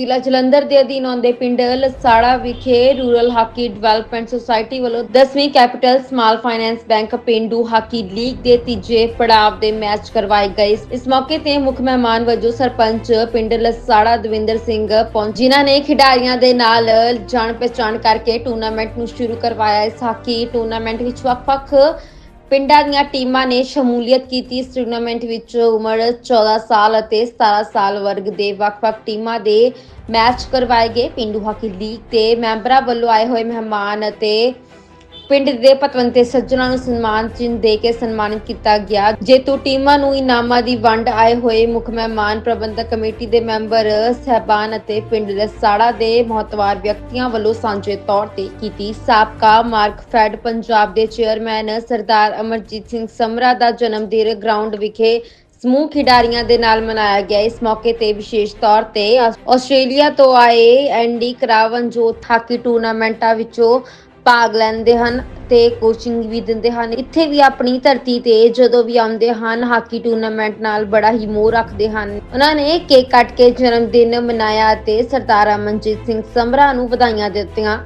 ਜ਼ਿਲ੍ਹਾ ਜਲੰਧਰ ਦੇ ਅਧੀਨ ਆਉਂਦੇ ਪਿੰਡ ਲਸਾੜਾ ਵਿਖੇ ਰੂਰਲ ਹਾਕੀ ਡਿਵੈਲਪਮੈਂਟ ਸੁਸਾਇਟੀ ਵੱਲੋਂ 10ਵੀਂ capital small finance bank Pindu hockey league ਦੇ ਤੀਜੇ ਪੜਾਅ ਦੇ ਮੈਚ ਕਰਵਾਏ ਗਏ ਇਸ ਮੌਕੇ ਤੇ ਮੁੱਖ ਮਹਿਮਾਨ ਵਜੋਂ ਸਰਪੰਚ ਪਿੰਡ ਲਸਾੜਾ ਦਵਿੰਦਰ ਸਿੰਘ ਪਹੁੰਚ ਜਿਨ੍ਹਾਂ ਨੇ ਖਿਡਾਰੀਆਂ ਦੇ ਨਾਲ ਜਾਣ ਪਛਾਣ ਕਰਕੇ ਟੂਰਨਾਮੈਂਟ ਨੂੰ ਸ਼ੁਰੂ ਕਰਵਾਇਆ। ਇਸ ਹਾਕੀ ਟੂਰਨਾਮੈਂਟ ਵਿੱਚ ਵੱਖ-ਵੱਖ ਪਿੰਡਾਂ ਦੀਆਂ ਟੀਮਾਂ ਨੇ ਸ਼ਮੂਲੀਅਤ ਕੀਤੀ ਇਸ ਟੂਰਨਾਮੈਂਟ ਵਿੱਚ ਉਮਰ 14 ਸਾਲ ਅਤੇ 17 ਸਾਲ ਵਰਗ ਦੇ ਵੱਖ-ਵੱਖ ਟੀਮਾਂ ਦੇ ਮੈਚ ਕਰਵਾਏ ਗਏ। ਪਿੰਡੂ ਹਾਕੀ ਲੀਗ ਦੇ ਮੈਂਬਰਾਂ ਵੱਲੋਂ ਆਏ ਹੋਏ ਮਹਿਮਾਨ ਅਤੇ ਪਿੰਡ ਦੇ ਪਤਵੰਤੇ ਸੱਜਣਾਂ ਨੂੰ ਸਨਮਾਨ ਚਿੰਨ੍ਹ ਦੇ ਕੇ ਸਨਮਾਨਿਤ ਕੀਤਾ ਗਿਆ, ਜੇਤੂ ਟੀਮਾਂ ਨੂੰ ਇਨਾਮਾਂ ਦੀ ਵੰਡ ਆਏ ਹੋਏ ਮੁੱਖ ਮਹਿਮਾਨ ਪ੍ਰਬੰਧਕ ਕਮੇਟੀ ਦੇ ਮੈਂਬਰ ਸਹਿਬਾਨ ਅਤੇ ਪਿੰਡ ਦੇ ਸਾੜਾ ਦੇ ਮਹੱਤਵਾਰ ਵਿਅਕਤੀਆਂ ਵੱਲੋਂ ਸਾਂਝੇ ਤੌਰ ਤੇ ਕੀਤੀ ਸਾਬਕਾ ਮਾਰਕਫੈਡ ਪੰਜਾਬ ਦੇ ਚੇਅਰਮੈਨ ਸਰਦਾਰ ਅਮਰਜੀਤ ਸਿੰਘ ਸਮਰਾ ਦਾ ਜਨਮ ਦਿਨ ਗਰਾਊਂਡ ਵਿਖੇ ਸਮੂਹ ਖਿਡਾਰੀਆਂ ਦੇ ਨਾਲ ਮਨਾਇਆ ਗਿਆ। ਇਸ ਮੌਕੇ ਤੇ ਵਿਸ਼ੇਸ਼ ਤੌਰ ਤੇ ਆਸਟ੍ਰੇਲੀਆ ਤੋਂ ਆਏ ਐਂਡੀ ਕਰਾਵਨ ਜੋ ਹਾਕੀ ਟੂਰਨਾਮੈਂਟਾਂ ਵਿੱਚੋਂ ਭਾਗ ਲੈਂਦੇ ਹਨ ਤੇ ਕੋਚਿੰਗ ਵੀ ਦਿੰਦੇ ਹਨ। ਇੱਥੇ ਵੀ ਆਪਣੀ ਧਰਤੀ ਤੇ ਜਦੋਂ ਵੀ ਆਉਂਦੇ ਹਨ, ਹਾਕੀ ਟੂਰਨਾਮੈਂਟ ਨਾਲ ਬੜਾ ਹੀ ਮੋਹ ਰੱਖਦੇ ਹਨ। ਉਹਨਾਂ ਨੇ ਕੇਕ ਕੱਟ ਕੇ ਜਨਮ ਦਿਨ ਮਨਾਇਆ ਤੇ ਸਰਦਾਰ ਅਮਨਜੀਤ ਸਿੰਘ ਸਮਰਾ ਨੂੰ ਵਧਾਈਆਂ ਦਿੱਤੀਆਂ।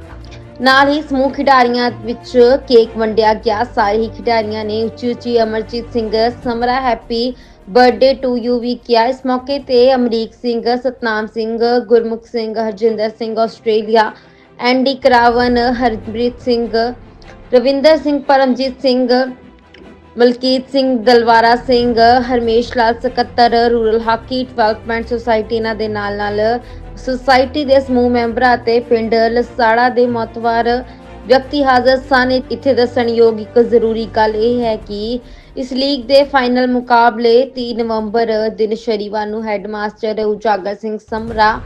ਨਾਲ ਹੀ ਸਮੂਹ ਖਿਡਾਰੀਆਂ ਵਿੱਚ ਕੇਕ ਵੰਡਿਆ ਗਿਆ। ਸਾਰੇ ਹੀ ਖਿਡਾਰੀਆਂ ਨੇ ਉੱਚੀ ਉੱਚੀ Amarjit Singh Samra happy birthday to you ਵੀ ਕਿਹਾ। ਇਸ ਮੌਕੇ ਤੇ ਅਮਰੀਕ ਸਿੰਘ, ਸਤਨਾਮ ਸਿੰਘ, ਗੁਰਮੁਖ ਸਿੰਘ, ਹਰਜਿੰਦਰ ਸਿੰਘ, ਆਸਟ੍ਰੇਲੀਆ ਐਂਡੀ ਕਰਾਵਨ, ਹਰਪ੍ਰੀਤ ਸਿੰਘ, ਰਵਿੰਦਰ ਸਿੰਘ, ਪਰਮਜੀਤ ਸਿੰਘ, ਮਲਕੀਤ ਸਿੰਘ, ਦਲਵਾਰਾ ਸਿੰਘ, ਹਰਮੇਸ਼ ਲਾਲ ਸਕੱਤਰ, ਰੂਰਲ ਹਾਕੀ ਡਿਵੈਲਪਮੈਂਟ ਸੁਸਾਇਟੀ ਇਹਨਾਂ ਦੇ ਨਾਲ ਨਾਲ ਸੁਸਾਇਟੀ ਦੇ ਸਮੂਹ ਮੈਂਬਰਾਂ ਅਤੇ ਪਿੰਡ ਲਸਾੜਾ ਦੇ ਮਹੱਤਵਪੂਰਨ ਵਿਅਕਤੀ ਹਾਜ਼ਰ ਸਨ। ਇੱਥੇ ਦੱਸਣਯੋਗ ਇੱਕ ਜ਼ਰੂਰੀ ਗੱਲ ਇਹ ਹੈ ਕਿ ਇਸ ਲੀਗ ਦੇ ਫਾਈਨਲ ਮੁਕਾਬਲੇ 3 ਨਵੰਬਰ ਦਿਨ ਸ਼ਨੀਵਾਰ ਨੂੰ headmaster Ujagar Singh Samra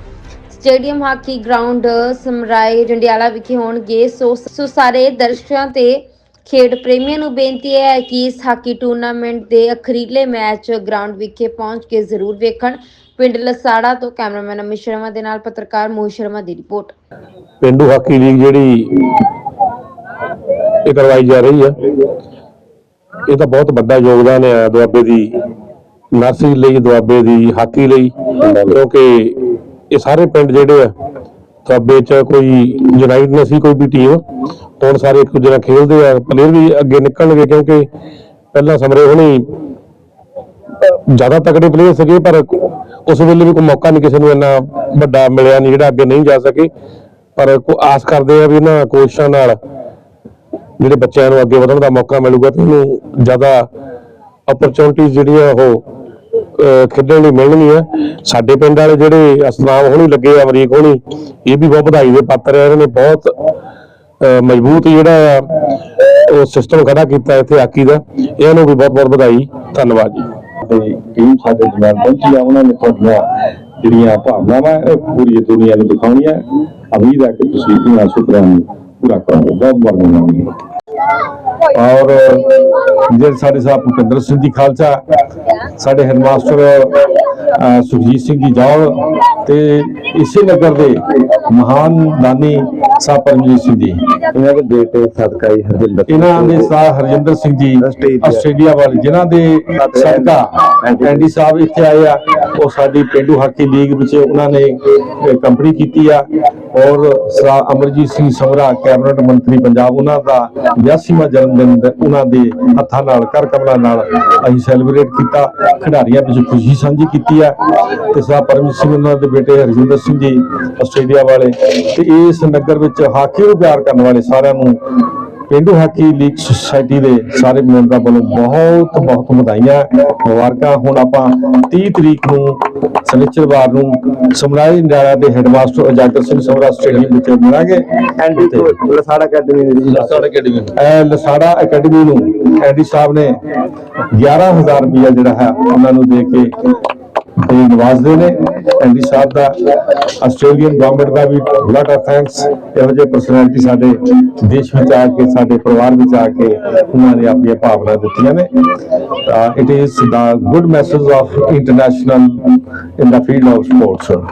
stadium hockey ground, Samrai Jandiala ਵਿਖੇ ਹੋਣਗੇ। ਸੋ ਸੋ ਸਾਰੇ ਦਰਸ਼ਕਾਂ ਤੇ ਖੇਡ ਪ੍ਰੇਮੀਆਂ ਨੂੰ ਬੇਨਤੀ ਹੈ ਕਿ ਇਸ ਹਾਕੀ ਟੂਰਨਾਮੈਂਟ ਦੇ ਅਖਰੀਲੇ ਮੈਚ ਗਰਾਊਂਡ ਵਿਖੇ ਪਹੁੰਚ ਕੇ ਜ਼ਰੂਰ ਵੇਖਣ। ਪਿੰਡ ਲਸਾੜਾ ਤੋਂ ਕੈਮਰਾਮੈਨ ਅਮਿਤ ਸ਼ਰਮਾ ਦੇ ਨਾਲ ਪੱਤਰਕਾਰ ਮੋਹਿਤ ਸ਼ਰਮਾ ਦੀ ਰਿਪੋਰਟ। ਪਿੰਡੂ ਹਾਕੀ ਲੀਗ ਜਿਹੜੀ ਇਹ ਕਰਵਾਈ ਜਾ ਰਹੀ ਹੈ, ਇਹ ਤਾਂ ਬਹੁਤ ਵੱਡਾ ਯੋਗਦਾਨ ਹੈ ਦੁਆਬੇ ਦੀ, ਨਰਸਰੀ ਲਈ, ਦੁਆਬੇ ਦੀ ਹਾਕੀ ਲਈ, ਕਿਉਂਕਿ ਇਹ ਸਾਰੇ ਪਿੰਡ ਜਿਹੜੇ ਆ ਦੁਆਬੇ ਚ ਕੋਈ ਯੂਨਾਈਟ ਨਹੀਂ ਸੀ, ਕੋਈ ਵੀ ਟੀਮ ਹੁਣ ਸਾਰੇ ਇੱਕ ਦੂਜੇ ਨਾਲ ਖੇਡਦੇ ਆ। ਪਲੇਅਰ ਵੀ ਅੱਗੇ ਨਿਕਲਣਗੇ ਕਿਉਂਕਿ ਪਹਿਲਾਂ ਸਮਰੇ ਹੁਣੀ ਜ਼ਿਆਦਾ ਤਕੜੇ ਪਲੇਅਰ ਸੀਗੇ, ਪਰ ਉਸ ਵੇਲੇ ਵੀ ਕੋਈ ਮੌਕਾ ਨਹੀਂ ਕਿਸੇ ਨੂੰ ਇੰਨਾ ਵੱਡਾ ਮਿਲਿਆ ਨਹੀਂ, ਜਿਹੜਾ ਅੱਗੇ ਨਹੀਂ ਜਾ ਸਕੇ। ਪਰ ਕੋ ਆਸ ਕਰਦੇ ਆ ਵੀ ਇਹਨਾਂ ਕੋਚਾਂ ਨਾਲ ਜਿਹੜੇ ਬੱਚਿਆਂ ਨੂੰ ਅੱਗੇ ਵਧਣ ਦਾ ਮੌਕਾ ਮਿਲੂਗਾ ਤੇ ਉਹਨੂੰ ਜ਼ਿਆਦਾ ਓਪਰਚੁਨਿਟੀਜ਼ ਜਿਹੜੀਆਂ ਉਹ ਖੇਡਣ ਲਈ ਮਿਲਣਗੀਆਂ ਸਾਡੇ ਪਿੰਡ ਵਾਲੇ ਜਿਹੜੇ ਅਸਨਾਮ ਹੋਣੀ ਲੱਗੇ ਆ ਅਮਰੀਕ ਹੋਣੀ ਇਹ ਵੀ ਬਹੁਤ ਵਧਾਈ ਦੇ ਪਾਤਰ ਆ। ਇਹਨਾਂ ਨੇ ਬਹੁਤ ਮਜ਼ਬੂਤ ਜਿਹੜਾ ਆ ਉਹ ਸਿਸਟਮ ਖੜਾ ਕੀਤਾ ਇੱਥੇ ਹਾਕੀ ਦਾ। ਇਹਨਾਂ ਨੂੰ ਵੀ ਬਹੁਤ ਬਹੁਤ ਵਧਾਈ। ਧੰਨਵਾਦ ਜੀ। ਤੇ ਟੀਮ ਸਾਡੇ ਜਵਾਨ ਪਹੁੰਚੀ ਆ। ਉਹਨਾਂ ਨੇ ਤੁਹਾਡੀਆਂ ਜਿਹੜੀਆਂ ਭਾਵਨਾਵਾਂ ਇਹ ਪੂਰੀ ਦੁਨੀਆ ਨੂੰ ਦਿਖਾਉਣੀਆਂ। ਉਮੀਦ ਹੈ ਕਿ ਤੁਸੀਂ ਇਹਨਾਂ ਸੁਪਨਿਆਂ ਨੂੰ ਪੂਰਾ ਕਰੋਗੇ। ਬਹੁਤ ਬਹੁਤ ਔਰ ਜਿਹੜੇ ਸਾਡੇ ਸਾਹਿਬ ਭੁਪਿੰਦਰ ਸਿੰਘ ਜੀ ਖਾਲਸਾ ਸਾਡੇ ਹੈਡਮਾਸਟਰ ਅਹ, ਸੁਖਜੀਤ ਸਿੰਘ ਜੀ ਜੌਲ ਤੇ ਇਸੇ ਨਗਰ ਦੇ ਮਹਾਨ ਦਾਨੀ ਸਾਹਿਬ ਪਰਮਜੀਤ ਸਿੰਘ ਜੀ। ਇਹਨਾਂ ਦੇ ਬੇਟੇ ਸਦਕਾਈ ਹਰਜਿੰਦਰ ਇਹਨਾਂ ਦੇ ਸਾਹ ਹਰਜਿੰਦਰ ਸਿੰਘ ਜੀ ਆਸਟ੍ਰੇਲੀਆ। ਵਾਲੇ ਜਿਨ੍ਹਾਂ ਦੇ ਸਦਕਾ ਐਂਡੀ ਸਾਹਿਬ ਇੱਥੇ ਆਏ ਆ ਉਹ ਸਾਡੀ ਪਿੰਡੂ ਹਾਕੀ ਲੀਗ ਵਿੱਚ ਉਹਨਾਂ ਨੇ ਕੰਪਨੀ ਕੀਤੀ ਆ। ਔਰ ਸਰਾ ਅਮਰਜੀਤ ਸਿੰਘ ਸਮਰਾ ਕੈਬਨਿਟ ਮੰਤਰੀ ਪੰਜਾਬ ਉਹਨਾਂ ਦਾ 82ਵਾਂ ਜਨਮ ਦਿਨ ਉਹਨਾਂ ਦੇ ਹੱਥਾਂ ਨਾਲ ਕਰ ਕਮਲਾਂ ਨਾਲ ਅਸੀਂ ਸੈਲੀਬ੍ਰੇਟ ਕੀਤਾ। ਖਿਡਾਰੀਆਂ ਵਿੱਚ ਖੁਸ਼ੀ ਸਾਂਝੀ ਕੀਤੀ ਆ। ਤੇ ਸਰਾ ਪਰਮਜੀਤ ਸਿੰਘ ਉਹਨਾਂ ਦੇ ਬੇਟੇ ਹਰਜਿੰਦਰ ਸਿੰਘ ਜੀ ਆਸਟ੍ਰੇਲੀਆ ਵਾਲੇ ਤੇ ਇਸ ਨਗਰ ਵਿੱਚ ਹਾਕੀ ਨੂੰ ਪਿਆਰ ਕਰਨ ਵਾਲੇ ਸਾਰਿਆਂ ਨੂੰ ਪਿੰਡੂ ਹਾਕੀ ਲੀਗ ਸੁਸਾਇਟੀ ਦੇ ਸਾਰੇ ਮੈਂਬਰਾਂ ਵੱਲੋਂ ਬਹੁਤ ਬਹੁਤ ਵਧਾਈਆਂ ਮੁਬਾਰਕਾਂ। ਹੁਣ ਆਪਾਂ 30 ਤਰੀਕ ਨੂੰ ਸ਼ਨੀਚਰਵਾਰ ਨੂੰ ਸਮਰਾਈ ਨਿਆਲਾ ਦੇ ਹੈਡਮਾਸਟਰ ਉਜਾਗਰ ਸਿੰਘ ਸਮਰਾ ਸਟੇਡੀਅਮ ਵਿੱਚ ਮਿਲਾਂਗੇ। ਐਂਡੀ ਤੋਂ ਲਸਾੜਾ ਅਕੈਡਮੀ ਦੀ ਇਹ ਲਸਾੜਾ ਅਕੈਡਮੀ ਨੂੰ। ਐਡੀ ਸਾਹਿਬ ਨੇ 11000 ਰੁਪਇਆ ਜਿਹੜਾ ਹੈ ਉਹਨਾਂ ਨੂੰ ਦੇ ਕੇ ਤੇ ਨਵਾਜ਼ਦੇ ਨੇ। ਐਂਡੀ ਸਾਹਿਬ ਦਾ ਆਸਟ੍ਰੇਲੀਅਨ ਗਵਰਨਮੈਂਟ ਦਾ ਵੀ ਲੋਟ ਆਫ ਥੈਂਕਸ ਇਹੋ ਜਿਹੇ ਪਰਸਨੈਲਿਟੀ ਸਾਡੇ ਦੇਸ਼ ਵਿੱਚ ਆ ਕੇ, ਸਾਡੇ ਪਰਿਵਾਰ ਵਿੱਚ ਆ ਕੇ ਉਹਨਾਂ ਨੇ ਆਪਣੀਆਂ ਭਾਵਨਾ ਦਿੱਤੀਆਂ ਨੇ। It is the good message of international in the field of sports